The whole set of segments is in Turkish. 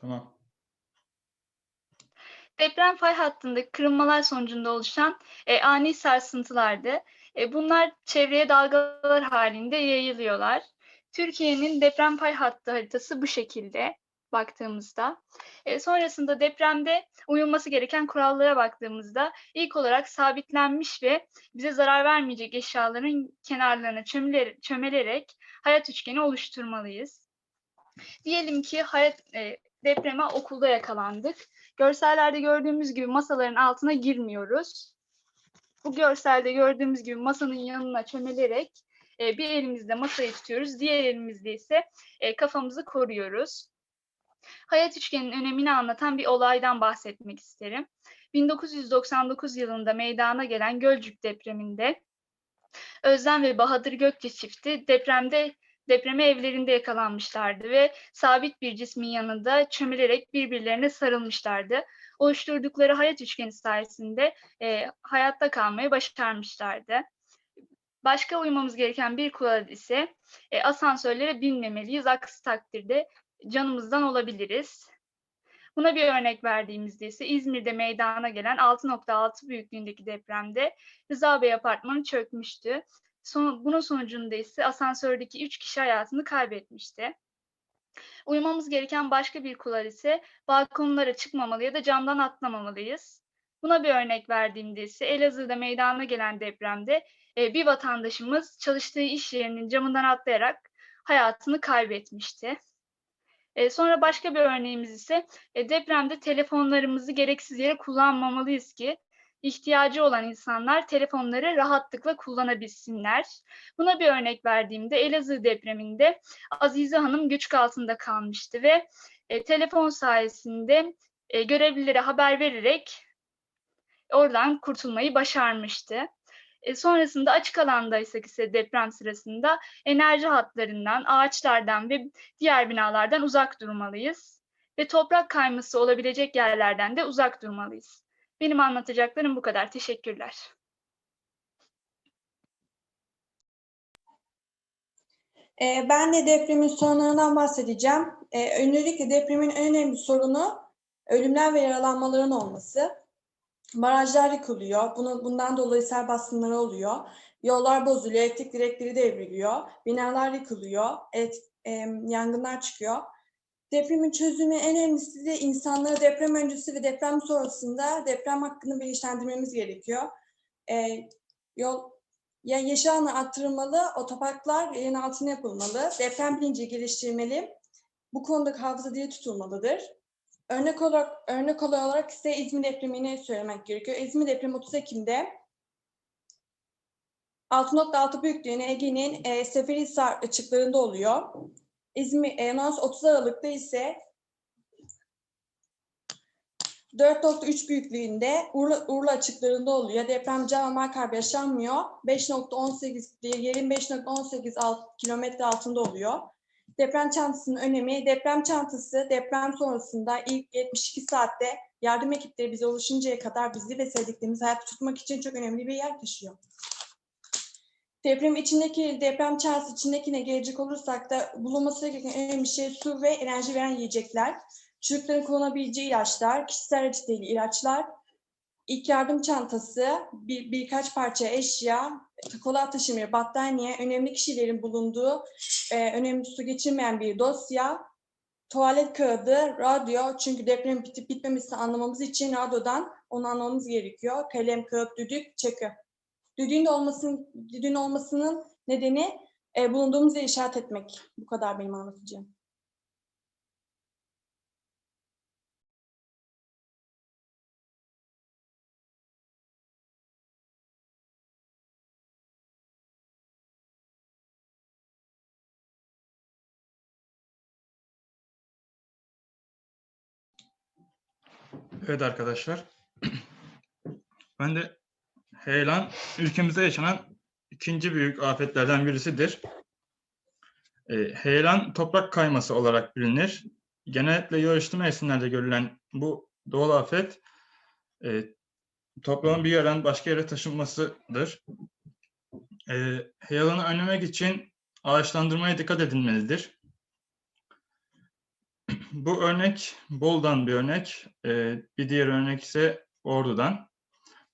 Tamam. Deprem fay hattındaki kırılmalar sonucunda oluşan e, ani sarsıntılardı. E, bunlar çevreye dalgalar halinde yayılıyorlar. Türkiye'nin deprem fay hattı haritası bu şekilde baktığımızda. E, sonrasında depremde uyulması gereken kurallara baktığımızda ilk olarak sabitlenmiş ve bize zarar vermeyecek eşyaların kenarlarına çömeler- çömelerek hayat üçgeni oluşturmalıyız. Diyelim ki hayat, e, depreme okulda yakalandık. Görsellerde gördüğümüz gibi masaların altına girmiyoruz. Bu görselde gördüğümüz gibi masanın yanına çömelerek e, bir elimizde masayı tutuyoruz, diğer elimizde ise e, kafamızı koruyoruz. Hayat üçgeninin önemini anlatan bir olaydan bahsetmek isterim. 1999 yılında meydana gelen Gölcük depreminde Özlem ve Bahadır Gökçe çifti depremde depreme evlerinde yakalanmışlardı ve sabit bir cismin yanında çömelerek birbirlerine sarılmışlardı. Oluşturdukları hayat üçgeni sayesinde e, hayatta kalmayı başarmışlardı. Başka uymamız gereken bir kural ise e, asansörlere binmemeliyiz. Aksi takdirde canımızdan olabiliriz. Buna bir örnek verdiğimizde ise İzmir'de meydana gelen 6.6 büyüklüğündeki depremde Rıza Bey apartmanı çökmüştü. Son, bunun sonucunda ise asansördeki 3 kişi hayatını kaybetmişti. Uymamız gereken başka bir kural ise balkonlara çıkmamalı ya da camdan atlamamalıyız. Buna bir örnek verdiğimde ise Elazığ'da meydana gelen depremde e, bir vatandaşımız çalıştığı iş yerinin camından atlayarak hayatını kaybetmişti. E, sonra başka bir örneğimiz ise e, depremde telefonlarımızı gereksiz yere kullanmamalıyız ki ihtiyacı olan insanlar telefonları rahatlıkla kullanabilsinler. Buna bir örnek verdiğimde Elazığ depreminde Azize Hanım göçük altında kalmıştı ve e, telefon sayesinde e, görevlilere haber vererek oradan kurtulmayı başarmıştı. E, sonrasında açık alandaysak ise deprem sırasında enerji hatlarından, ağaçlardan ve diğer binalardan uzak durmalıyız. Ve toprak kayması olabilecek yerlerden de uzak durmalıyız. Benim anlatacaklarım bu kadar. Teşekkürler. Ee, ben de depremin sorunlarından bahsedeceğim. Ee, öncelikle depremin en önemli sorunu ölümler ve yaralanmaların olması. Barajlar yıkılıyor. Bunu, bundan dolayı sel baskınları oluyor. Yollar bozuluyor, elektrik direkleri devriliyor. Binalar yıkılıyor, et, yangınlar çıkıyor. Depremin çözümü en önemlisi de insanları deprem öncesi ve deprem sonrasında deprem hakkında bilinçlendirmemiz gerekiyor. Ee, yol ya yeşil alanı arttırılmalı, otoparklar yerin altına yapılmalı, deprem bilinci geliştirmeli. Bu konuda hafıza dili tutulmalıdır. Örnek olarak, örnek olarak size İzmir depremini söylemek gerekiyor. İzmir depremi 30 Ekim'de 6.6 büyüklüğüne Ege'nin e, Seferihisar açıklarında oluyor. İzmir, e, ondan sonra 30 Aralık'ta ise 4.3 büyüklüğünde Urla, Urla açıklarında oluyor. Deprem can kaybı yaşanmıyor. 5.18 yerin 5.18 alt, kilometre altında oluyor. Deprem çantasının önemi, deprem çantası deprem sonrasında ilk 72 saatte yardım ekipleri bize ulaşıncaya kadar bizi ve sevdiklerimizi hayatta tutmak için çok önemli bir yer taşıyor. Deprem içindeki, deprem çantası içindekine gelecek olursak da bulunması gereken en önemli şey su ve enerji veren yiyecekler. Çocukların kullanabileceği ilaçlar, kişisel reçeteli ilaçlar, ilk yardım çantası, bir, birkaç parça eşya, kola taşımaya, battaniye, önemli kişilerin bulunduğu, e, önemli su geçirmeyen bir dosya, tuvalet kağıdı, radyo. Çünkü deprem bitip bitmemesini anlamamız için radyodan onu anlamamız gerekiyor. Kalem, kağıt, düdük, çakı. Düdüğün olmasının, düdüğün olmasının nedeni e, bulunduğumuz yeri işaret etmek. Bu kadar benim anlatacağım. Evet arkadaşlar. Ben de heyelan ülkemizde yaşanan ikinci büyük afetlerden birisidir. E, heyelan toprak kayması olarak bilinir. Genellikle yağışlı mevsimlerde görülen bu doğal afet e, toprağın bir yerden başka yere taşınmasıdır. E, heyelanı önlemek için ağaçlandırmaya dikkat edilmelidir. bu örnek Bol'dan bir örnek. Ee, bir diğer örnek ise Ordu'dan.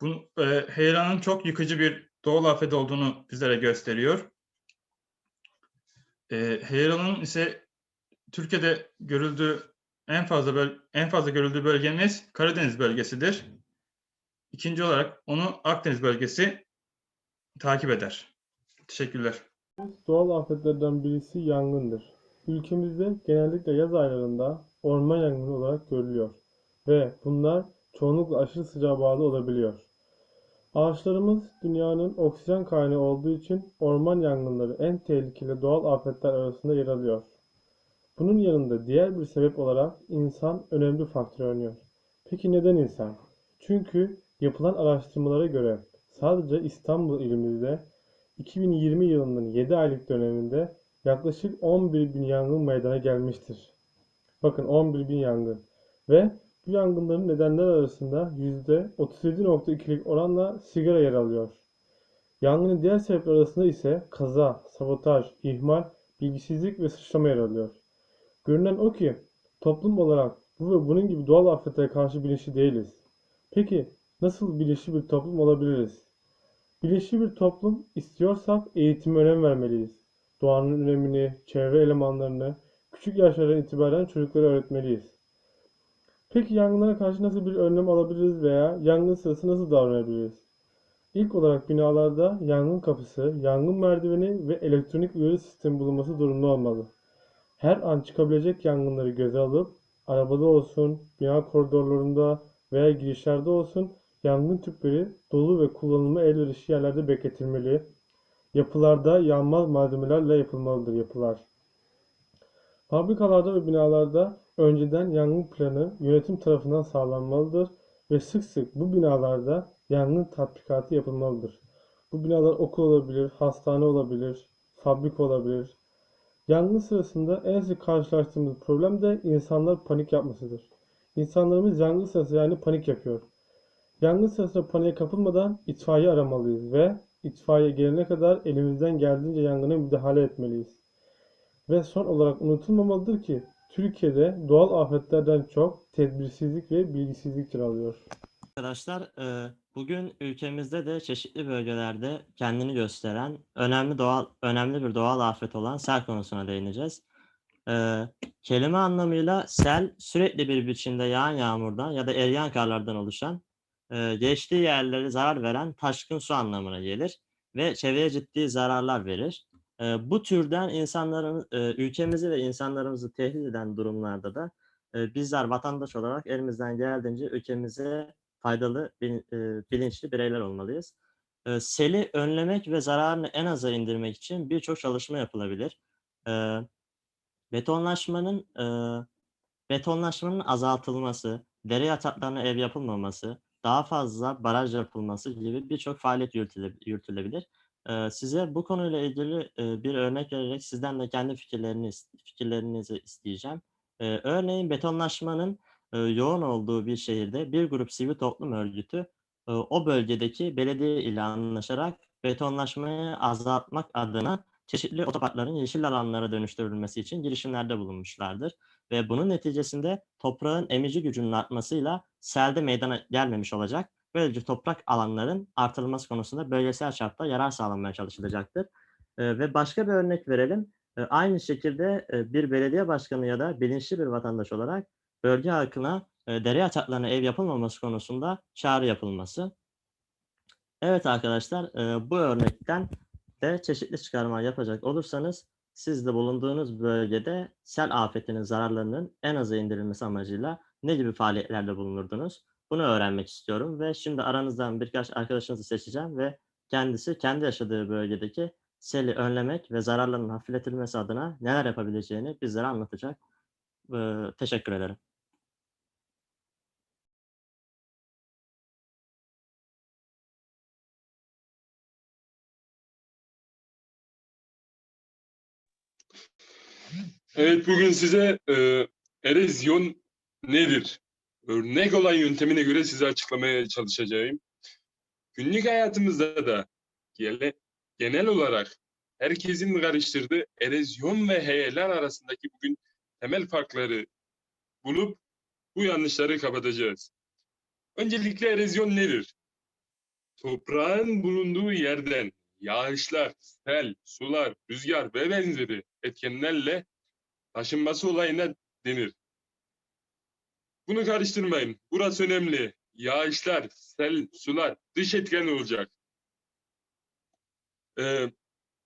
Bu, e, heyelanın çok yıkıcı bir doğal afet olduğunu bizlere gösteriyor. E, heyelanın ise Türkiye'de görüldüğü en fazla böl- en fazla görüldüğü bölgemiz Karadeniz bölgesidir. İkinci olarak onu Akdeniz bölgesi takip eder. Teşekkürler. Doğal afetlerden birisi yangındır. Ülkemizde genellikle yaz aylarında orman yangını olarak görülüyor ve bunlar çoğunlukla aşırı sıcağa bağlı olabiliyor. Ağaçlarımız dünyanın oksijen kaynağı olduğu için orman yangınları en tehlikeli doğal afetler arasında yer alıyor. Bunun yanında diğer bir sebep olarak insan önemli faktör oynuyor. Peki neden insan? Çünkü yapılan araştırmalara göre sadece İstanbul ilimizde 2020 yılının 7 aylık döneminde yaklaşık 11 bin yangın meydana gelmiştir. Bakın 11 bin yangın. Ve bu yangınların nedenler arasında %37.2'lik oranla sigara yer alıyor. Yangının diğer sebepler arasında ise kaza, sabotaj, ihmal, bilgisizlik ve sıçrama yer alıyor. Görünen o ki toplum olarak bu ve bunun gibi doğal afetlere karşı bilinçli değiliz. Peki nasıl bilinçli bir toplum olabiliriz? Bilinçli bir toplum istiyorsak eğitime önem vermeliyiz. Doğanın önemini, çevre elemanlarını küçük yaşlardan itibaren çocuklara öğretmeliyiz. Peki yangınlara karşı nasıl bir önlem alabiliriz veya yangın sırası nasıl davranabiliriz? İlk olarak binalarda yangın kapısı, yangın merdiveni ve elektronik uyarı sistemi bulunması zorunlu olmalı. Her an çıkabilecek yangınları göze alıp arabada olsun, bina koridorlarında veya girişlerde olsun yangın tüpleri dolu ve kullanılma elverişli yerlerde bekletilmeli. Yapılarda yanmaz malzemelerle yapılmalıdır yapılar. Fabrikalarda ve binalarda önceden yangın planı yönetim tarafından sağlanmalıdır ve sık sık bu binalarda yangın tatbikatı yapılmalıdır. Bu binalar okul olabilir, hastane olabilir, fabrika olabilir. Yangın sırasında en sık karşılaştığımız problem de insanlar panik yapmasıdır. İnsanlarımız yangın sırası yani panik yapıyor. Yangın sırasında paniğe kapılmadan itfaiye aramalıyız ve itfaiye gelene kadar elimizden geldiğince yangına müdahale etmeliyiz. Ve son olarak unutulmamalıdır ki Türkiye'de doğal afetlerden çok tedbirsizlik ve bilgisizlik yer alıyor. Arkadaşlar, e, bugün ülkemizde de çeşitli bölgelerde kendini gösteren önemli doğal önemli bir doğal afet olan sel konusuna değineceğiz. E, kelime anlamıyla sel sürekli bir biçimde yağan yağmurdan ya da eriyen karlardan oluşan, e, geçtiği yerlere zarar veren taşkın su anlamına gelir ve çevreye ciddi zararlar verir. E, bu türden insanların e, ülkemizi ve insanlarımızı tehdit eden durumlarda da e, bizler vatandaş olarak elimizden geldiğince ülkemize faydalı, bil- e, bilinçli bireyler olmalıyız. E, Seli önlemek ve zararını en aza indirmek için birçok çalışma yapılabilir. E, Betonlaşmanın e, betonlaşmanın azaltılması, dere yataklarına ev yapılmaması, daha fazla baraj yapılması gibi birçok faaliyet yürütüle- yürütülebilir. Size bu konuyla ilgili bir örnek vererek sizden de kendi fikirlerini fikirlerinizi isteyeceğim. Örneğin betonlaşmanın yoğun olduğu bir şehirde bir grup sivil toplum örgütü o bölgedeki belediye ile anlaşarak betonlaşmayı azaltmak adına çeşitli otoparkların yeşil alanlara dönüştürülmesi için girişimlerde bulunmuşlardır. Ve bunun neticesinde toprağın emici gücünün artmasıyla selde meydana gelmemiş olacak. Böylece toprak alanların artırılması konusunda bölgesel çapta yarar sağlanmaya çalışılacaktır. E, ve başka bir örnek verelim. E, aynı şekilde e, bir belediye başkanı ya da bilinçli bir vatandaş olarak bölge halkına e, dere yataklarına ev yapılmaması konusunda çağrı yapılması. Evet arkadaşlar e, bu örnekten de çeşitli çıkarma yapacak olursanız siz de bulunduğunuz bölgede sel afetinin zararlarının en aza indirilmesi amacıyla ne gibi faaliyetlerde bulunurdunuz? Bunu öğrenmek istiyorum ve şimdi aranızdan birkaç arkadaşınızı seçeceğim ve kendisi kendi yaşadığı bölgedeki seli önlemek ve zararların hafifletilmesi adına neler yapabileceğini bizlere anlatacak. Ee, teşekkür ederim. Evet bugün size e, erozyon nedir? Örnek olan yöntemine göre size açıklamaya çalışacağım. Günlük hayatımızda da genel olarak herkesin karıştırdığı erozyon ve heyelan arasındaki bugün temel farkları bulup bu yanlışları kapatacağız. Öncelikle erozyon nedir? Toprağın bulunduğu yerden yağışlar, sel, sular, rüzgar ve benzeri etkenlerle taşınması olayına denir. Bunu karıştırmayın. Burası önemli. Yağışlar, sel, sular dış etken olacak. Ee,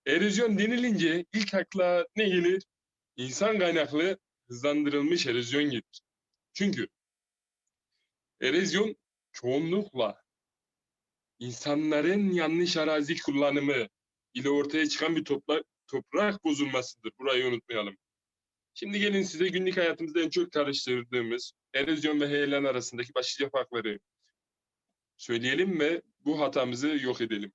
erozyon denilince ilk akla ne gelir? İnsan kaynaklı hızlandırılmış erozyon gelir. Çünkü erozyon çoğunlukla insanların yanlış arazi kullanımı ile ortaya çıkan bir toprak, toprak bozulmasıdır. Burayı unutmayalım. Şimdi gelin size günlük hayatımızda en çok karıştırdığımız erozyon ve heyelan arasındaki başlıca farkları söyleyelim ve bu hatamızı yok edelim.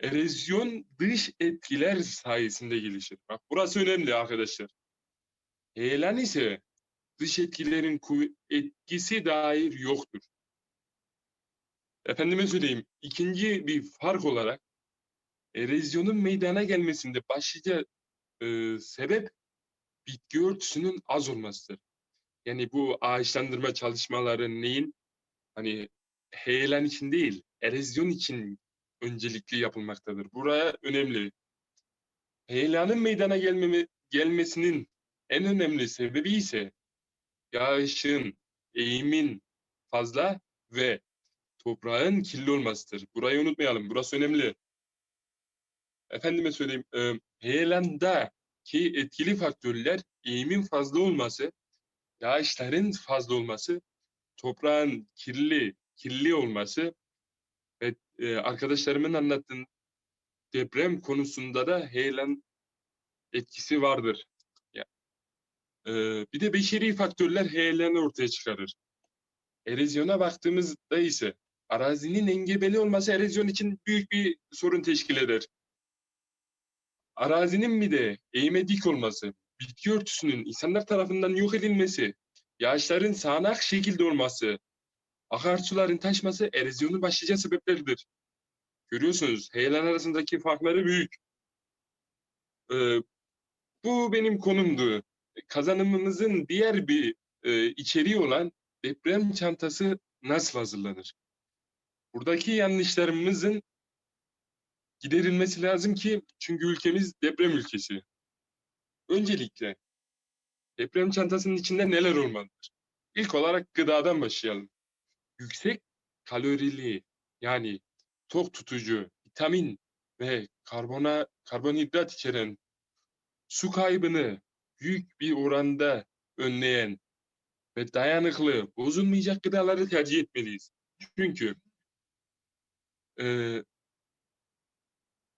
Erozyon dış etkiler sayesinde gelişir. Bak burası önemli arkadaşlar. Heyelan ise dış etkilerin etkisi dair yoktur. Efendime söyleyeyim, ikinci bir fark olarak erozyonun meydana gelmesinde başlıca e, sebep bitki örtüsünün az olmasıdır. Yani bu ağaçlandırma çalışmaları neyin? Hani heyelan için değil, erozyon için öncelikli yapılmaktadır. Buraya önemli. Heyelanın meydana gelmeme, gelmesinin en önemli sebebi ise yağışın, eğimin fazla ve toprağın kirli olmasıdır. Burayı unutmayalım. Burası önemli. Efendime söyleyeyim, e, heyelandaki etkili faktörler eğimin fazla olması, yağışların fazla olması, toprağın kirli, kirli olması ve e, arkadaşlarımın anlattığım deprem konusunda da heyelan etkisi vardır. Ya, e, bir de beşeri faktörler heyelanı ortaya çıkarır. Erozyona baktığımızda ise arazinin engebeli olması erozyon için büyük bir sorun teşkil eder. Arazinin bir de eğime dik olması, bitki örtüsünün insanlar tarafından yok edilmesi, yağışların sağanak şekilde olması, akarsuların taşması erozyonun başlıca sebepleridir. Görüyorsunuz heyelan arasındaki farkları büyük. Ee, bu benim konumdu. Kazanımımızın diğer bir e, içeriği olan deprem çantası nasıl hazırlanır? Buradaki yanlışlarımızın giderilmesi lazım ki çünkü ülkemiz deprem ülkesi. Öncelikle deprem çantasının içinde neler olmalıdır? İlk olarak gıdadan başlayalım. Yüksek kalorili yani tok tutucu, vitamin ve karbona, karbonhidrat içeren su kaybını büyük bir oranda önleyen ve dayanıklı, bozulmayacak gıdaları tercih etmeliyiz. Çünkü eee,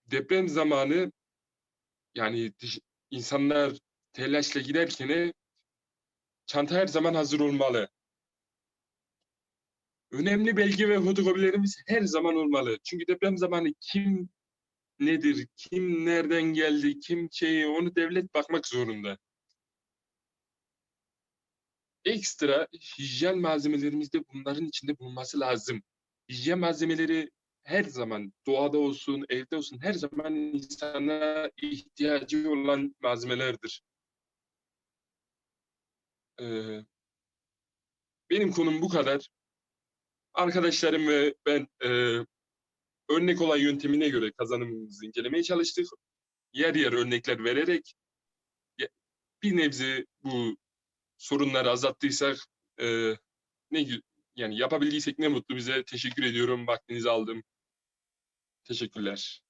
deprem zamanı yani insanlar telaşla giderken çanta her zaman hazır olmalı. Önemli belge ve fotokopilerimiz her zaman olmalı. Çünkü deprem zamanı kim nedir, kim nereden geldi, kim şeyi onu devlet bakmak zorunda. Ekstra hijyen malzemelerimiz de bunların içinde bulunması lazım. Hijyen malzemeleri her zaman doğada olsun, evde olsun her zaman insana ihtiyacı olan malzemelerdir. Ee, benim konum bu kadar. Arkadaşlarım ve ben e, örnek olan yöntemine göre kazanımımızı incelemeye çalıştık. Yer yer örnekler vererek bir nebze bu sorunları azalttıysak e, ne yani yapabildiysek ne mutlu bize. Teşekkür ediyorum. Vaktinizi aldım. Teşekkürler.